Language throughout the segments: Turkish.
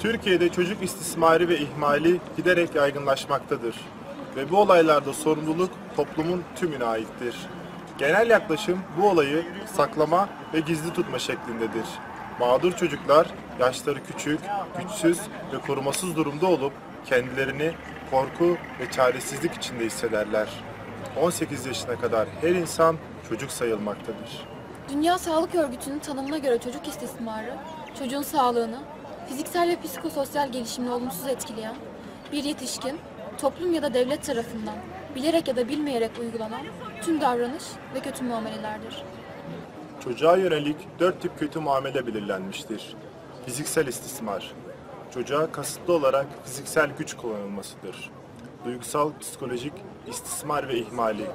Türkiye'de çocuk istismarı ve ihmali giderek yaygınlaşmaktadır. Ve bu olaylarda sorumluluk toplumun tümüne aittir. Genel yaklaşım bu olayı saklama ve gizli tutma şeklindedir. Mağdur çocuklar yaşları küçük, güçsüz ve korumasız durumda olup kendilerini korku ve çaresizlik içinde hissederler. 18 yaşına kadar her insan çocuk sayılmaktadır. Dünya Sağlık Örgütü'nün tanımına göre çocuk istismarı, çocuğun sağlığını, fiziksel ve psikososyal gelişimini olumsuz etkileyen, bir yetişkin, toplum ya da devlet tarafından bilerek ya da bilmeyerek uygulanan tüm davranış ve kötü muamelelerdir. Çocuğa yönelik dört tip kötü muamele belirlenmiştir. Fiziksel istismar. Çocuğa kasıtlı olarak fiziksel güç kullanılmasıdır. Duygusal, psikolojik istismar ve ihmali.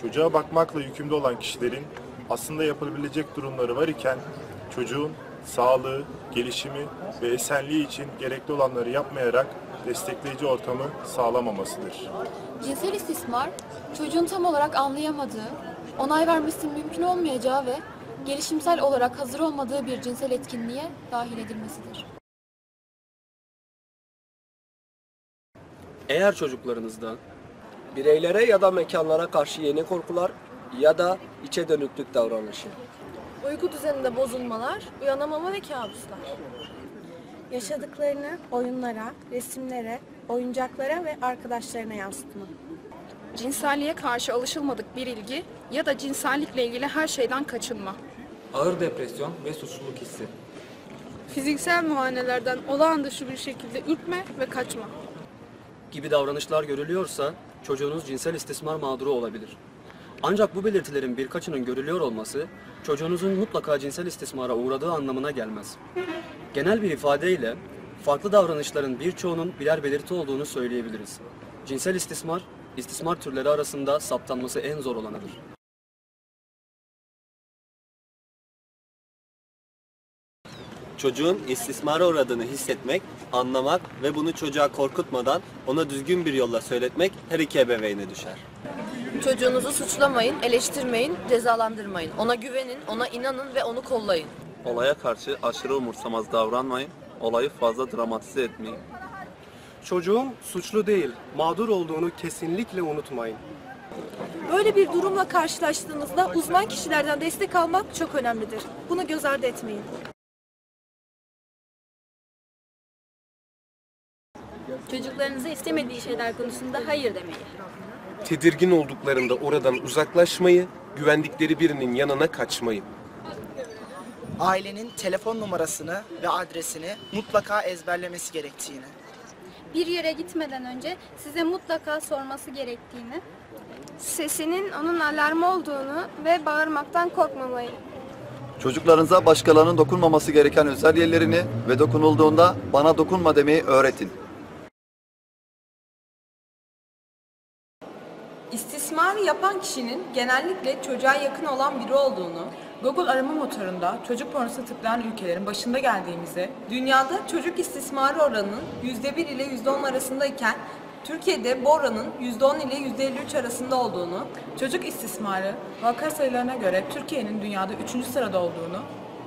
Çocuğa bakmakla yükümlü olan kişilerin aslında yapılabilecek durumları var iken çocuğun sağlığı, gelişimi ve esenliği için gerekli olanları yapmayarak destekleyici ortamı sağlamamasıdır. Cinsel istismar, çocuğun tam olarak anlayamadığı, onay vermesinin mümkün olmayacağı ve gelişimsel olarak hazır olmadığı bir cinsel etkinliğe dahil edilmesidir. Eğer çocuklarınızda Bireylere ya da mekanlara karşı yeni korkular ya da içe dönüklük davranışı. Uyku düzeninde bozulmalar, uyanamama ve kabuslar. Yaşadıklarını oyunlara, resimlere, oyuncaklara ve arkadaşlarına yansıtma. Cinselliğe karşı alışılmadık bir ilgi ya da cinsellikle ilgili her şeyden kaçınma. Ağır depresyon ve suçluluk hissi. Fiziksel muayenelerden olağan dışı bir şekilde ürkme ve kaçma. gibi davranışlar görülüyorsa çocuğunuz cinsel istismar mağduru olabilir. Ancak bu belirtilerin birkaçının görülüyor olması çocuğunuzun mutlaka cinsel istismara uğradığı anlamına gelmez. Genel bir ifadeyle farklı davranışların birçoğunun birer belirti olduğunu söyleyebiliriz. Cinsel istismar, istismar türleri arasında saptanması en zor olanıdır. Çocuğun istismara uğradığını hissetmek, anlamak ve bunu çocuğa korkutmadan ona düzgün bir yolla söyletmek her iki ebeveyne düşer. Çocuğunuzu suçlamayın, eleştirmeyin, cezalandırmayın. Ona güvenin, ona inanın ve onu kollayın. Olaya karşı aşırı umursamaz davranmayın, olayı fazla dramatize etmeyin. Çocuğun suçlu değil, mağdur olduğunu kesinlikle unutmayın. Böyle bir durumla karşılaştığınızda uzman kişilerden destek almak çok önemlidir. Bunu göz ardı etmeyin. Çocuklarınıza istemediği şeyler konusunda hayır demeyi. Tedirgin olduklarında oradan uzaklaşmayı, güvendikleri birinin yanına kaçmayı. Ailenin telefon numarasını ve adresini mutlaka ezberlemesi gerektiğini. Bir yere gitmeden önce size mutlaka sorması gerektiğini, Sesinin onun alarm olduğunu ve bağırmaktan korkmamayı. Çocuklarınıza başkalarının dokunmaması gereken özel yerlerini ve dokunulduğunda bana dokunma demeyi öğretin. İstismarı yapan kişinin genellikle çocuğa yakın olan biri olduğunu, Google arama motorunda çocuk pornosu tıklayan ülkelerin başında geldiğimizde, dünyada çocuk istismarı oranının %1 ile %10 arasındayken, Türkiye'de bu oranın %10 ile %53 arasında olduğunu, çocuk istismarı vaka sayılarına göre Türkiye'nin dünyada 3. sırada olduğunu,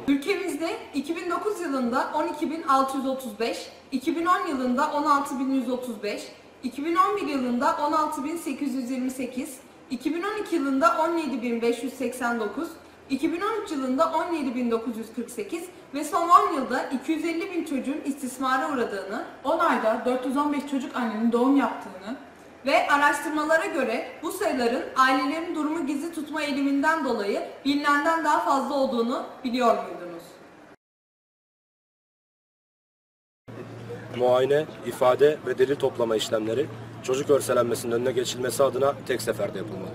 Ülkemizde 2009 yılında 12.635, 2010 yılında 16.135, 2011 yılında 16.828, 2012 yılında 17.589, 2013 yılında 17.948 ve son 10 yılda 250 bin çocuğun istismara uğradığını, 10 ayda 415 çocuk annenin doğum yaptığını ve araştırmalara göre bu sayıların ailelerin durumu gizli tutma eğiliminden dolayı bilinenden daha fazla olduğunu biliyor muydunuz? Muayene, ifade ve delil toplama işlemleri çocuk örselenmesinin önüne geçilmesi adına tek seferde yapılmalı.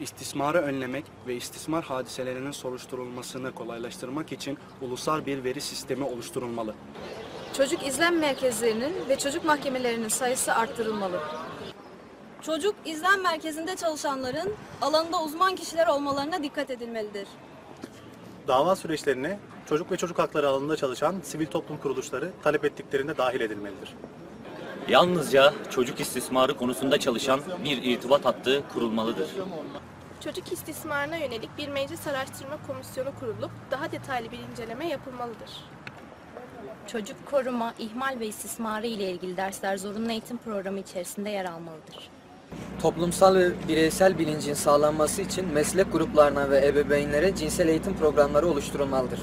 İstismarı önlemek ve istismar hadiselerinin soruşturulmasını kolaylaştırmak için ulusal bir veri sistemi oluşturulmalı. Çocuk izlem merkezlerinin ve çocuk mahkemelerinin sayısı arttırılmalı. Çocuk izlem merkezinde çalışanların alanında uzman kişiler olmalarına dikkat edilmelidir. Dava süreçlerine çocuk ve çocuk hakları alanında çalışan sivil toplum kuruluşları talep ettiklerinde dahil edilmelidir. Yalnızca çocuk istismarı konusunda çalışan bir irtibat hattı kurulmalıdır. Çocuk istismarına yönelik bir meclis araştırma komisyonu kurulup daha detaylı bir inceleme yapılmalıdır. Çocuk koruma, ihmal ve istismarı ile ilgili dersler zorunlu eğitim programı içerisinde yer almalıdır. Toplumsal ve bireysel bilincin sağlanması için meslek gruplarına ve ebeveynlere cinsel eğitim programları oluşturulmalıdır.